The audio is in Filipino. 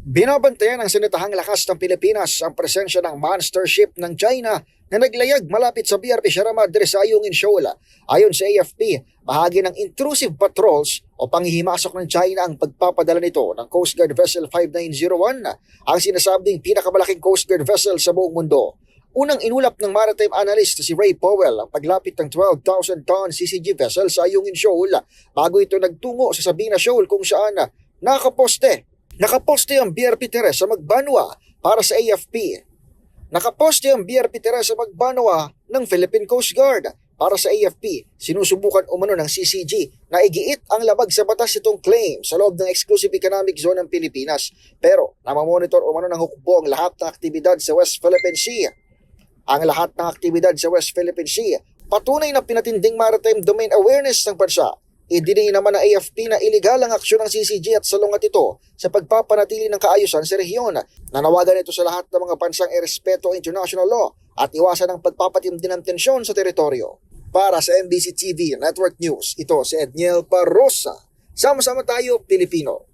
Binabantayan ng sinitahang lakas ng Pilipinas ang presensya ng monster ship ng China na naglayag malapit sa BRP Sierra Madre sa Ayungin Shoal. Ayon sa AFP, bahagi ng intrusive patrols o panghihimasok ng China ang pagpapadala nito ng Coast Guard Vessel 5901, ang sinasabing pinakamalaking Coast Guard vessel sa buong mundo. Unang inulap ng maritime analyst na si Ray Powell ang paglapit ng 12,000 ton CCG vessel sa Ayungin Shoal bago ito nagtungo sa Sabina Shoal kung saan nakaposte Nakaposte ang BRP Teresa Magbanwa para sa AFP. Nakaposte ang BRP Teresa Magbanwa ng Philippine Coast Guard para sa AFP. Sinusubukan umano ng CCG na igiit ang labag sa batas itong claim sa loob ng Exclusive Economic Zone ng Pilipinas. Pero namamonitor umano ng hukbo ang lahat ng aktibidad sa West Philippine Sea. Ang lahat ng aktibidad sa West Philippine Sea patunay na pinatinding maritime domain awareness ng bansa Idiniin naman ng AFP na iligal ang aksyon ng CCG at salungat ito sa pagpapanatili ng kaayusan sa rehiyon. Nanawagan ito sa lahat ng mga bansang irespeto ang international law at iwasan ang pagpapatimdi ng tensyon sa teritoryo. Para sa MBC TV Network News, ito si Edniel Parosa. Sama-sama tayo, Pilipino.